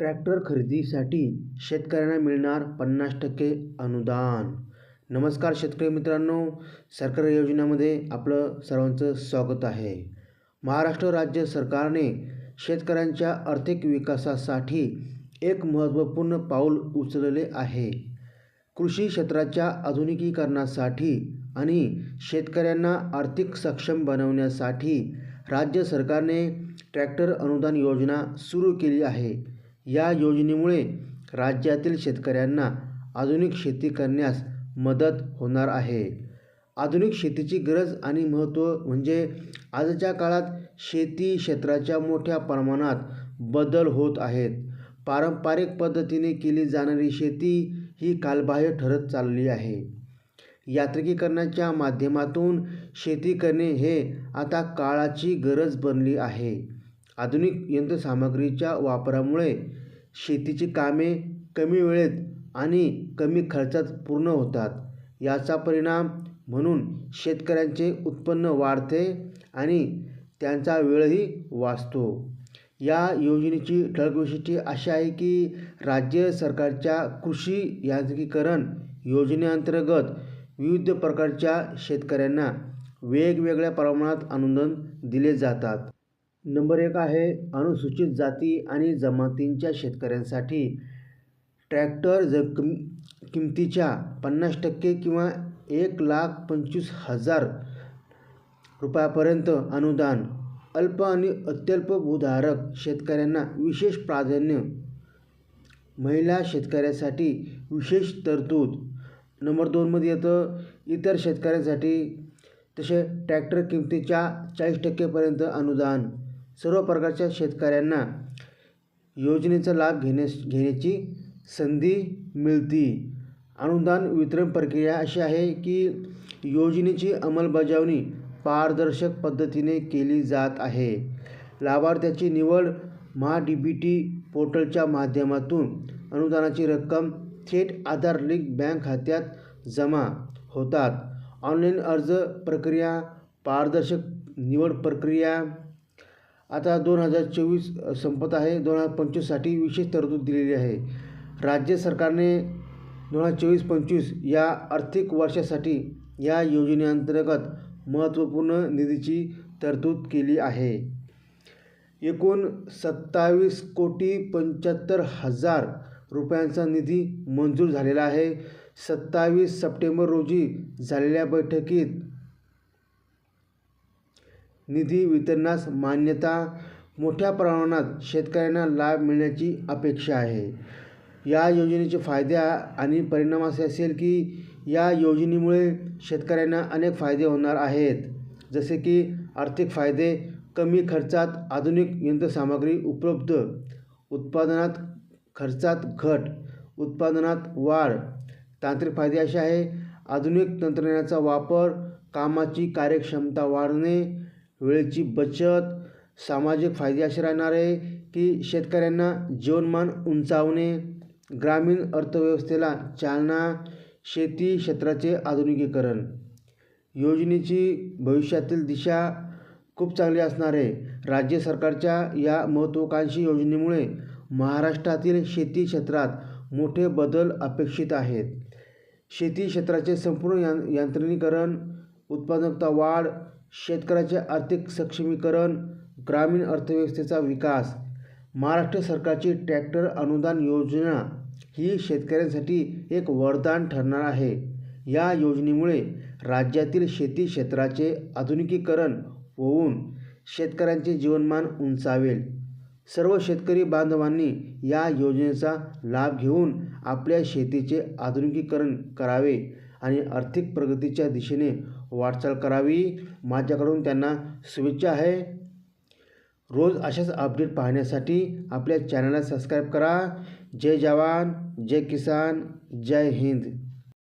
Tractor खरेदीसाठी शेतकऱ्यांना मिळणार पन्नास टक्के अनुदान. नमस्कार शेतकरी मित्रांनो सरकारी योजनेमध्ये आपलं सर्वांचं स्वागत आहे. महाराष्ट्र राज्य सरकारने शेतकऱ्यांच्या आर्थिक विकासासाठी एक महत्त्वपूर्ण पाऊल उचलले आहे. कृषी क्षेत्राच्या आधुनिकीकरणासाठी आणि शेतकऱ्यांना आर्थिक सक्षम बनवण्यासाठी राज्य सरकारने ट्रॅक्टर अनुदान योजना सुरू केली आहे. या योजनेमुळे राज्यातील शेतकऱ्यांना आधुनिक शेती करण्यास मदत होणार आहे. आधुनिक शेतीची गरज आणि महत्त्व म्हणजे आजच्या काळात शेती क्षेत्राच्या मोठ्या प्रमाणात बदल होत आहेत. पारंपरिक पद्धतीने केली जाणारी शेती ही कालबाह्य ठरत चालली आहे. यांत्रिकीकरणाच्या माध्यमातून शेती करणे हे आता काळाची गरज बनली आहे. आधुनिक यंत्रसामग्रीच्या वापरामुळे शेतीची कामे कमी वेळेत आणि कमी खर्चात पूर्ण होतात. याचा परिणाम म्हणून शेतकऱ्यांचे उत्पन्न वाढते आणि त्यांचा वेळही वाचतो. या योजनेची ठळक वैशिष्ट्ये अशी आहे की राज्य सरकारच्या कृषी यांत्रिकीकरण योजनेअंतर्गत विविध प्रकारच्या शेतकऱ्यांना वेगवेगळ्या प्रमाणात अनुदान दिले जातात. नंबर एक आहे अनुसूचित जाती आणि जमातींच्या शेतकऱ्यांसाठी ट्रॅक्टर ज किम किमतीच्या पन्नास टक्के किंवा एक लाख पंचवीस हजार रुपयापर्यंत अनुदान. अल्प आणि अत्यल्प भूधारक शेतकऱ्यांना विशेष प्राधान्य. महिला शेतकऱ्यासाठी विशेष तरतूद. नंबर दोनमध्ये येतं इतर शेतकऱ्यांसाठी तसे ट्रॅक्टर किमतीच्या चाळीस टक्केपर्यंत अनुदान. सर्व प्रकारच्या शेतकऱ्यांना योजनेचा लाभ घेण्यास घेण्याची संधी मिळते. अनुदान वितरण प्रक्रिया अशी आहे की योजनेची अंमलबजावणी पारदर्शक पद्धतीने केली जात आहे. लाभार्थ्याची निवड महा डी बी टी पोर्टलच्या माध्यमातून अनुदानाची रक्कम थेट आधार लिंक बँक खात्यात जमा होतात. ऑनलाईन अर्ज प्रक्रिया पारदर्शक निवड प्रक्रिया आता दोन हजार चोवीस संपत आहे. दोन हजार पंचवीससाठी विशेष तरतूद दिलेली आहे. राज्य सरकारने दोन हजार चोवीस पंचवीस या आर्थिक वर्षासाठी या योजनेअंतर्गत महत्त्वपूर्ण निधीची तरतूद केली आहे. एकूण सत्तावीस कोटी पंच्याहत्तर हजार रुपयांचा निधी मंजूर झालेला आहे. सत्तावीस सप्टेंबर रोजी झालेल्या बैठकीत निधी वितरणास मान्यता मोठ्या प्रमाणात शेतकऱ्यांना लाभ मिळण्याची अपेक्षा आहे. या योजनेचे फायदे आणि परिणाम असे असेल की या योजनेमुळे शेतकऱ्यांना अनेक फायदे होणार आहेत. जसे की आर्थिक फायदे कमी खर्चात आधुनिक यंत्रसामग्री उपलब्ध उत्पादनात खर्चात घट उत्पादनात वाढ. तांत्रिक फायदे असे आहे आधुनिक तंत्रज्ञानाचा वापर कामाची कार्यक्षमता वाढणे वेळेची बचत सामाजिक फायदे असे राहणार आहे की शेतकऱ्यांना जीवनमान उंचावणे ग्रामीण अर्थव्यवस्थेला चालना शेती क्षेत्राचे आधुनिकीकरण. योजनेची भविष्यातील दिशा खूप चांगली असणार. आहे राज्य सरकारच्या या महत्त्वाकांक्षी योजनेमुळे महाराष्ट्रातील शेती क्षेत्रात मोठे बदल अपेक्षित आहेत. शेती क्षेत्राचे संपूर्ण यां यांत्रिकीकरण उत्पादकता वाढ शेतकऱ्याचे आर्थिक सक्षमीकरण ग्रामीण अर्थव्यवस्थेचा विकास महाराष्ट्र सरकारची ट्रॅक्टर अनुदान योजना ही शेतकऱ्यांसाठी एक वरदान ठरणार आहे. या योजनेमुळे राज्यातील शेती क्षेत्राचे आधुनिकीकरण होऊन शेतकऱ्यांचे जीवनमान उंचावेल. सर्व शेतकरी बांधवांनी या योजनेचा लाभ घेऊन आपल्या शेतीचे आधुनिकीकरण करावे आणि आर्थिक प्रगतीच्या दिशेने वाटचाल करावी. माझ्याकडून त्यांना शुभेच्छा आहे. रोज अशाच अपडेट पाहण्यासाठी आपल्या चॅनलला सबस्क्राईब करा. जय जवान जय किसान जय हिंद.